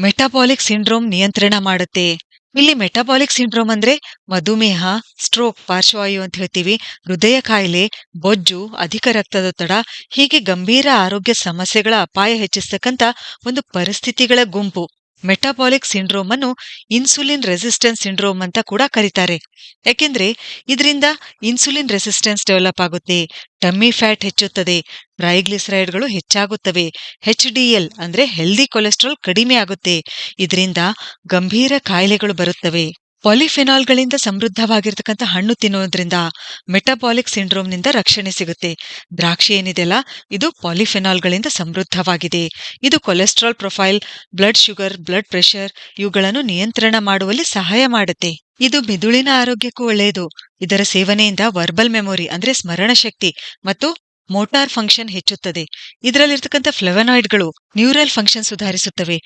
Metabolic syndrome ನಿಯಂತ್ರಣ ಮಾಡುತ್ತೆ. ಇಲ್ಲಿ ಮೆಟಾಬಾಲಿಕ್ ಸಿಂಡ್ರೋಮ್ ಅಂದ್ರೆ ಮಧುಮೇಹ, ಸ್ಟ್ರೋಕ್, ಪಾರ್ಶ್ವವಾಯು ಅಂತ ಹೇಳ್ತೀವಿ. ಹೃದಯ ಕಾಯಿಲೆ, ಬೊಜ್ಜು, ಅಧಿಕ ರಕ್ತದೊತ್ತಡ ಹೀಗೆ ಗಂಭೀರ ಆರೋಗ್ಯ ಸಮಸ್ಯೆಗಳ ಅಪಾಯ ಹೆಚ್ಚಿಸತಕ್ಕಂತ ಒಂದು ಪರಿಸ್ಥಿತಿಗಳ ಗುಂಪು. ಮೆಟಾಬಾಲಿಕ್ ಸಿಂಡ್ರೋಮ್ ಅನ್ನು ಇನ್ಸುಲಿನ್ ರೆಸಿಸ್ಟೆನ್ಸ್ ಸಿಂಡ್ರೋಮ್ ಅಂತ ಕೂಡ ಕರೀತಾರೆ. ಯಾಕೆಂದ್ರೆ ಇದರಿಂದ ಇನ್ಸುಲಿನ್ ರೆಸಿಸ್ಟೆನ್ಸ್ ಡೆವಲಪ್ ಆಗುತ್ತೆ, ಟಮ್ಮಿ ಫ್ಯಾಟ್ ಹೆಚ್ಚುತ್ತದೆ, ಟ್ರೈಗ್ಲಿಸರೈಡ್ಗಳು ಹೆಚ್ಚಾಗುತ್ತವೆ ಹೆಚ್ ಡಿ ಎಲ್ ಅಂದ್ರೆ ಹೆಲ್ದಿ ಕೊಲೆಸ್ಟ್ರಾಲ್ ಕಡಿಮೆ ಆಗುತ್ತೆ, ಇದರಿಂದ ಗಂಭೀರ ಕಾಯಿಲೆಗಳು ಬರುತ್ತವೆ. ಪಾಲಿಫೆನಾಲ್ಗಳಿಂದ ಸಮೃದ್ಧವಾಗಿರ್ತಕ್ಕಂಥ ಹಣ್ಣು ತಿನ್ನೋದ್ರಿಂದ ಮೆಟಾಬಾಲಿಕ್ ಸಿಂಡ್ರೋಮ್ನಿಂದ ರಕ್ಷಣೆ ಸಿಗುತ್ತೆ. ದ್ರಾಕ್ಷಿ ಏನಿದೆಯಲ್ಲ ಇದು ಪಾಲಿಫಿನಾಲ್ಗಳಿಂದ ಸಮೃದ್ಧವಾಗಿದೆ. ಇದು cholesterol profile, blood sugar, blood pressure ಇವುಗಳನ್ನು ನಿಯಂತ್ರಣ ಮಾಡುವಲ್ಲಿ ಸಹಾಯ ಮಾಡುತ್ತೆ. ಇದು ಮಿದುಳಿನ ಆರೋಗ್ಯಕ್ಕೂ ಒಳ್ಳೆಯದು. ಇದರ ಸೇವನೆಯಿಂದ ವರ್ಬಲ್ ಮೆಮೊರಿ ಅಂದ್ರೆ ಸ್ಮರಣ ಶಕ್ತಿ ಮತ್ತು ಮೋಟಾರ್ ಫಂಕ್ಷನ್ ಹೆಚ್ಚುತ್ತದೆ. ಇದರಲ್ಲಿರ್ತಕ್ಕಂಥ ಫ್ಲೆವನಾಯ್ಡ್ಗಳು ನ್ಯೂರಲ್ ಫಂಕ್ಷನ್ ಸುಧಾರಿಸುತ್ತವೆ.